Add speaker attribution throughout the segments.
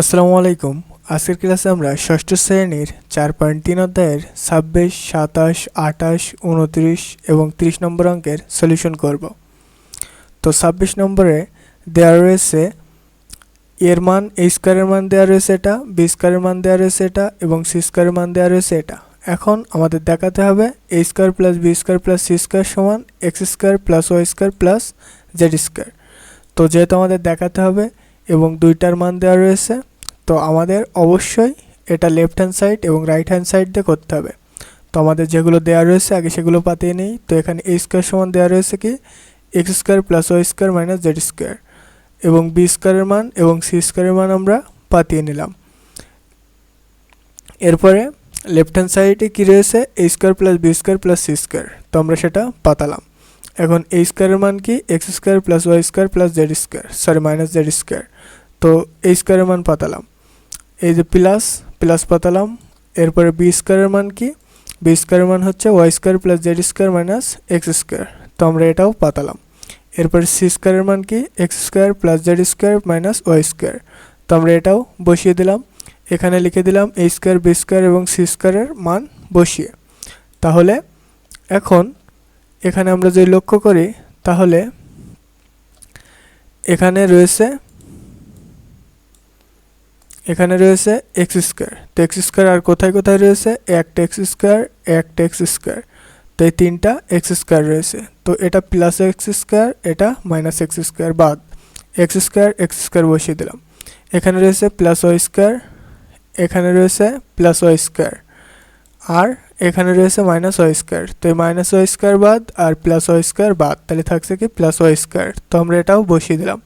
Speaker 1: আসসালামু আলাইকুম। আজকের ক্লাসে আমরা ষষ্ঠ শ্রেণির চার পয়েন্ট তিন অধ্যায়ের ছাব্বিশ, সাতাশ, আঠাশ, উনত্রিশ এবং ত্রিশ নম্বর অঙ্কের সলিউশন করব। তো ছাব্বিশ নম্বরে দেওয়া রয়েছে, এর মান এ স্কোয়ারের মান দেওয়া রয়েছে এটা, বি স্কোয়ারের মান দেওয়া রয়েছে এটা এবং সি স্কোয়ারের মান দেওয়া রয়েছে এটা। এখন আমাদের দেখাতে হবে A square plus B square plus C square সমান X square plus Y square plus Z square. তো যেহেতু আমাদের দেখাতে হবে এবং দুইটার মান দেওয়া রয়েছে, তো আমাদের অবশ্যই এটা লেফট হ্যান্ড সাইড এবং রাইট হ্যান্ড সাইড দিয়ে করতে হবে। তো আমাদের যেগুলো দেওয়া রয়েছে, আগে সেগুলো পাতিয়ে নেই। তো এখানে এ স্কোয়ার সমান দেওয়া রয়েছে কি? X square plus Y square minus Z square এবং বি স্কোয়ারের মান এবং সি স্কোয়ারের মান আমরা পাতিয়ে নিলাম। এরপরে লেফট হ্যান্ড সাইডে কী রয়েছে? A square plus B square plus C square তো আমরা সেটা পাতালাম। এখন এই স্কোয়ারের মান কি? X square plus Y square plus Z square sorry minus Z square তো এই স্কোয়ারের মান পাতালাম। এই যে প্লাস প্লাস পাতালাম। এরপরে বি স্কোয়ারের মান কি? বি স্কোয়ারের মান হচ্ছে Y square plus Z square minus X square তো আমরা এটাও পাতালাম। এরপরে সি স্কোয়ারের মান কি? X square plus Z square minus Y square তো আমরা এটাও বসিয়ে দিলাম। এখানে লিখে দিলাম এ স্কোয়ার বি স্কোয়ার এবং সি স্কোয়ারের মান বসিয়ে। তাহলে এখন এখানে আমরা যদি লক্ষ্য করি, তাহলে এখানে রয়েছে এখানে রয়েছে এক্স স্কোয়ার তো এক্স স্কোয়ার আর কোথায় কোথায় রয়েছে? একটা এক্স স্কোয়ার একটা এক্স স্কোয়ার। তো এই তিনটা এক্স স্কোয়ার রয়েছে। তো এটা প্লাস এক্স স্কোয়ার এটা মাইনাস এক্স স্কোয়ার বাদ। এক্স স্কোয়ার এক্স স্কোয়ার বসিয়ে দিলাম। এখানে রয়েছে প্লাস ওয়াই স্কোয়ার এখানে রয়েছে প্লাস ওয়াই স্কোয়ার আর এখানে রয়েছে মাইনাস ওয়াই স্কোয়ার তো এই মাইনাস ওয়াই স্কোয়ার বাদ আর প্লাস ওয়াই স্কোয়ার বাদ। তাহলে থাকছে কি প্লাস ওয়াই স্কোয়ার তো আমরা এটাও বসিয়ে দিলাম।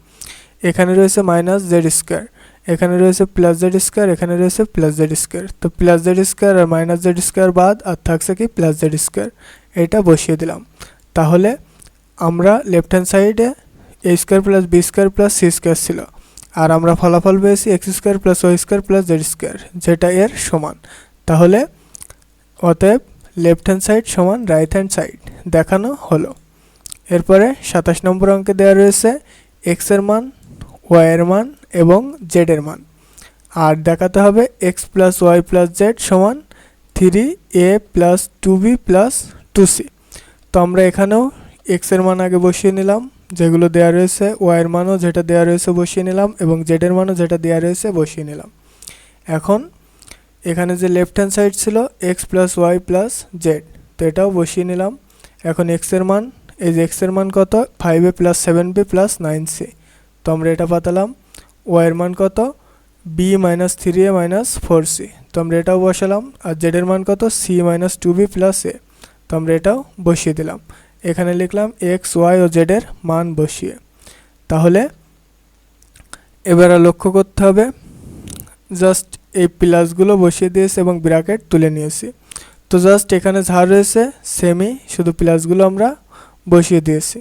Speaker 1: এখানে রয়েছে মাইনাস জেড স্কোয়ার এখানে রয়েছে প্লাস জেড স্কোয়ার এখানে রয়েছে প্লাস জেড স্কোয়ার তো প্লাস জেড স্কোয়ার আর মাইনাস জেড স্কোয়ার বাদ, আর থাকছে কি প্লাস জেড স্কোয়ার এটা বসিয়ে দিলাম। তাহলে আমরা লেফট হ্যান্ড সাইডে A square plus B square plus C square ছিল। আর আমরা ফলাফল পেয়েছি X square plus Y square plus Z square যেটা এর সমান। তাহলে অতএব লেফট হ্যান্ড সাইড সমান রাইট হ্যান্ড সাইড দেখানো হলো। এরপরে সাতাশ নম্বর অঙ্কে দেওয়া রয়েছে এক্সের মান ওয়াইয়ের মান এবং জেডের মান। আর দেখাতে হবে X plus Y plus Z সমান three A plus two B plus two C তো আমরা এখানেও এক্সের মান আগে বসিয়ে নিলাম, যেগুলো দেওয়া রয়েছে ওয়াইয়ের মানও যেটা দেওয়া রয়েছে বসিয়ে নিলাম এবং জেডের মানও যেটা দেওয়া রয়েছে বসিয়ে নিলাম। এখন এখানে যে লেফট হ্যান্ড সাইড ছিল X plus Y plus Z তো এটাও বসিয়ে নিলাম। এখন এক্সের মান, এই যে এক্সের মান কত? Five A plus seven B plus nine C তো আমরা এটা পাতালাম। ওয়াইয়ের মান কত? B minus three A minus four C তো আমরা এটাও বসালাম। আর জেডের মান কত? C minus two B plus A তো এটাও বসিয়ে দিলাম। এখানে লিখলাম এক্স ওয়াই ও জেডের মান বসিয়ে। তাহলে এবার লক্ষ্য করতে হবে। জাস্ট এই প্লাসগুলো বসিয়ে দিয়েছে এবং ব্র্যাকেট তুলে নিয়েছি। তো জাস্ট এখানে যা রয়েছে সেমই শুধু প্লাসগুলো আমরা বসিয়ে দিয়েছি।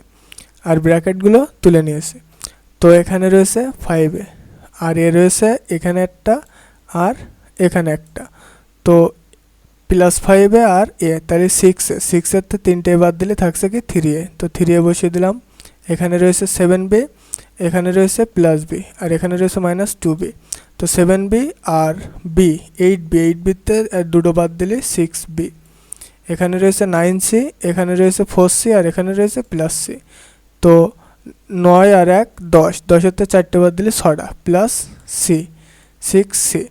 Speaker 1: আর ব্র্যাকেটগুলো তুলে নিয়েছি। তো এখানে রয়েছে ফাইভে আর এ রয়েছে এখানে একটা, আর এখানে একটা। তো প্লাস ফাইভে আর এ, তাহলে সিক্সে সিক্সের তো তিনটে বাদ দিলে থাকছে কি থ্রি এ। তো থ্রি এ বসিয়ে দিলাম। এখানে রয়েছে সেভেন বি এখানে রয়েছে প্লাস বি আর এখানে রয়েছে মাইনাস টু বি তো সেভেন বি আর বি এইট বি এইট বিতে দুটো বাদ দিলে সিক্স বি এখানে রয়েছে নাইন সি এখানে রয়েছে ফোর সি আর এখানে রয়েছে প্লাস সি তো নয় আর এক, দশ। দশের তো চারটে বাদ দিলে ছটা প্লাস সি সিক্স সি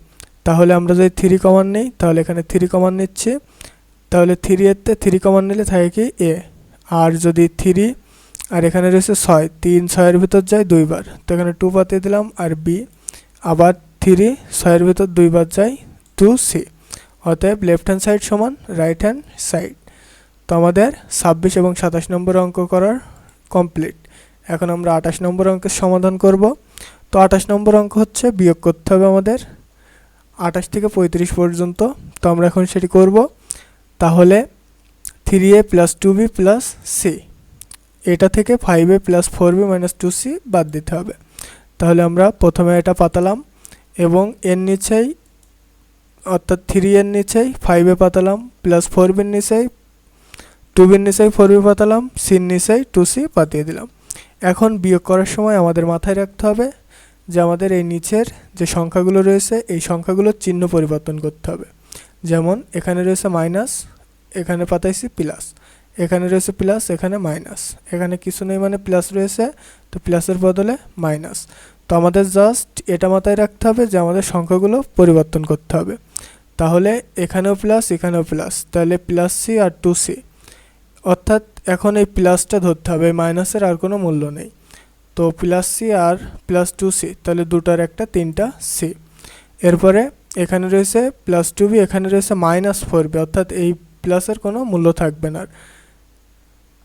Speaker 1: তাহলে আমরা যদি থ্রি কমান নিই, তাহলে এখানে থ্রি কমান নিচ্ছি। তাহলে থ্রি এরতে থ্রি কমান নিলে থাকে কি? এ আর যদি থ্রি আর এখানে রয়েছে ছয়, তিন ছয়ের ভিতর যায় দুইবার। তো এখানে টু পাতিয়ে দিলাম, আর বি আবার থ্রি ছয়ের ভিতর দুইবার যায় টু সি অতএব লেফট হ্যান্ড সাইড সমান রাইট হ্যান্ড সাইড তো আমাদের ছাব্বিশ এবং সাতাশ নম্বর অঙ্ক করার কমপ্লিট এখন আমরা আঠাশ নম্বর অঙ্কের সমাধান করব। তো আঠাশ নম্বর অঙ্ক হচ্ছে বিয়োগ করতে হবে আমাদের। আঠাশ থেকে পঁয়ত্রিশ পর্যন্ত। তো আমরা এখন সেটি করব। তাহলে three A plus two B plus C এটা থেকে five A plus four B minus two C বাদ দিতে হবে। তাহলে আমরা প্রথমে এটা পাতালাম এবং এর নিচেই, অর্থাৎ থ্রি এর নিচেই ফাইভে পাতালাম প্লাস ফোর বির নিচেই টু বির নিচেই ফোর বি পাতালাম সির নিচেই টু সি পাতিয়ে দিলাম। এখন বিয়োগ করার সময় আমাদের মাথায় রাখতে হবে যে আমাদের এই নিচের যে সংখ্যাগুলো রয়েছে, এই সংখ্যাগুলোর চিহ্ন পরিবর্তন করতে হবে। যেমন, এখানে রয়েছে মাইনাস, এখানে পাতাইছি প্লাস। এখানে রয়েছে প্লাস, এখানে মাইনাস। এখানে কিছু নেই মানে প্লাস রয়েছে, তো প্লাসের বদলে মাইনাস। তো আমাদের জাস্ট এটা মাথায় রাখতে হবে যে আমাদের সংখ্যাগুলো পরিবর্তন করতে হবে। তাহলে এখানেও প্লাস এখানেও প্লাস। তাহলে প্লাস সি আর টু সি। অর্থাৎ এখন এই প্লাসটা ধরতে হবে, মাইনাসের আর কোনো মূল্য নেই। তো প্লাস সি আর প্লাস টু সি, তাহলে দুটার একটা, তিনটা সি। এরপরে এখানে রয়েছে প্লাস টু বি, এখানে রয়েছে মাইনাস ফোর বি, অর্থাৎ এই প্লাসের কোনো মূল্য থাকবে না।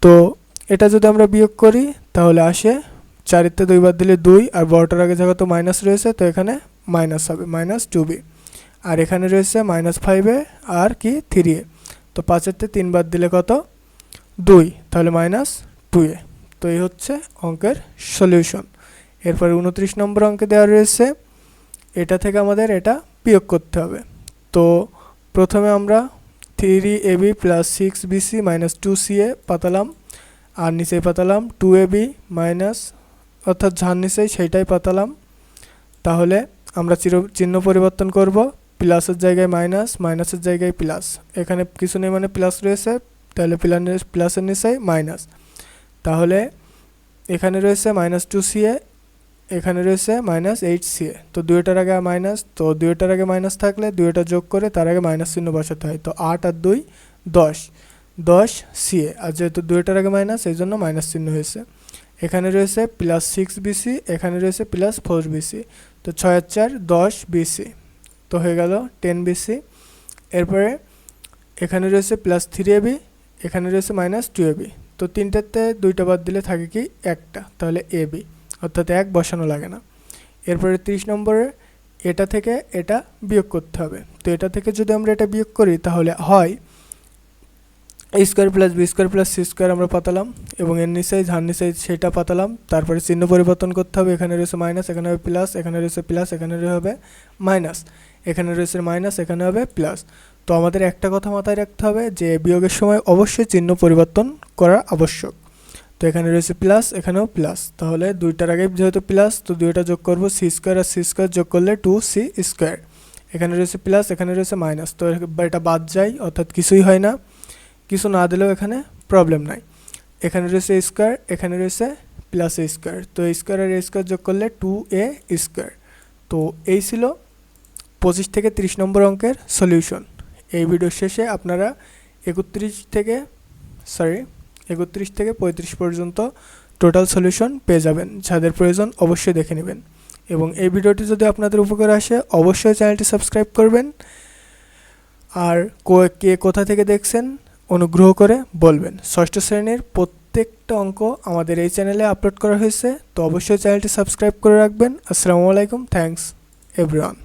Speaker 1: তো এটা যদি আমরা বিয়োগ করি, তাহলে আসে চারিতে দুইবার দিলে দুই, আর বড়টার আগে যেহেতু মাইনাস রয়েছে, তো এখানে মাইনাস হবে, মাইনাস টু বি। আর এখানে রয়েছে মাইনাস ফাইভে আর কি, থ্রি তো পাঁচেরতে তিনবার দিলে কত? দুই, তাহলে মাইনাস টু এ। তো এই হচ্ছে অঙ্কের সলিউশন এরপরে উনত্রিশ নম্বর অঙ্কে দেওয়া রয়েছে, এটা থেকে আমাদের এটা বিয়োগ করতে হবে। তো প্রথমে আমরা three A B plus six BC minus two C A পাতালাম, আর নিচেই পাতালাম টু এ বি মাইনাস অর্থাৎ যার নিচেই সেইটাই পাতালাম। তাহলে আমরা চির, চিহ্ন পরিবর্তন করব প্লাসের জায়গায় মাইনাস মাইনাসের জায়গায় প্লাস এখানে কিছু নেই মানে প্লাস রয়েছে তাহলে প্লানের প্লাসের নিচেই মাইনাস তাহলে এখানে রয়েছে মাইনাস টু সি এ এখানে রয়েছে মাইনাস এইট সি এ তো দুইটার আগে মাইনাস তো দুইটার আগে মাইনাস থাকলে দুইটা যোগ করে তার আগে মাইনাস চিহ্ন বসাতে হয়। তো আট আর দুই, দশ। দশ সি এ আর যেহেতু দুইটার আগে মাইনাস এই জন্য মাইনাস চিহ্ন হয়েছে। এখানে রয়েছে প্লাস সিক্স বিসি এখানে রয়েছে প্লাস ফোর বিসি তো ছয় চার, দশ বিসি তো হয়ে গেল টেন বিসি এরপরে এখানে রয়েছে প্লাস থ্রি এবি এখানে রয়েছে মাইনাস টু এবি তো তিনটাতে দুইটা বাদ দিলে থাকে কি একটা, তাহলে এ বি অর্থাৎ এক বসানো লাগে না। এরপরে তিরিশ নম্বরে এটা থেকে এটা বিয়োগ করতে হবে। তো এটা থেকে যদি আমরা এটা বিয়োগ করি, তাহলে হয় A square plus B square plus C square আমরা পাতালাম এবং এর নিচে ঝার নিচে সেটা পাতালাম। তারপরে চিহ্ন পরিবর্তন করতে হবে। এখানে রয়েছে মাইনাস এখানে হবে প্লাস এখানে রয়েছে প্লাস এখানে হবে মাইনাস এখানে রয়েছে মাইনাস এখানে হবে প্লাস তো আমাদের একটা কথা মাথায় রাখতে হবে যে বিয়োগের সময় অবশ্যই চিহ্ন পরিবর্তন করা আবশ্যক। তো এখানে রয়েছে প্লাস এখানেও প্লাস তাহলে দুইটার আগে যেহেতু প্লাস তো দুইটা যোগ করব সি স্কোয়ার আর সি স্কোয়ার যোগ করলে টু সি স্কোয়ার এখানে রয়েছে প্লাস এখানে রয়েছে মাইনাস তো এটা বাদ যায়, অর্থাৎ কিছুই হয় না। কিছু না দিলেও এখানে প্রবলেম নাই। এখানে রয়েছে স্কোয়ার এখানে রয়েছে প্লাস এ স্কোয়ার তো স্কোয়ার আর এ স্কোয়ার যোগ করলে টু এ স্কোয়ার তো এই ছিল পঁচিশ থেকে তিরিশ নম্বর অঙ্কের সলিউশন এই ভিডিওর শেষে আপনারা একত্রিশ থেকে সরি একত্রিশ থেকে পঁয়ত্রিশ পর্যন্ত টোটাল সলিউশন পেয়ে যাবেন। যাদের প্রয়োজন অবশ্যই দেখে নেবেন। এবং এই ভিডিওটি যদি আপনাদের উপকার আসে, অবশ্যই চ্যানেলটি সাবস্ক্রাইব করবেন। আর কো- কোথা থেকে দেখছেন, অনুগ্রহ করে বলবেন। ষষ্ঠ শ্রেণির প্রত্যেকটা অঙ্ক আমাদের এই চ্যানেলে আপলোড করা হয়েছে। তো অবশ্যই চ্যানেলটি সাবস্ক্রাইব করে রাখবেন। আসসালামু আলাইকুম। Thanks everyone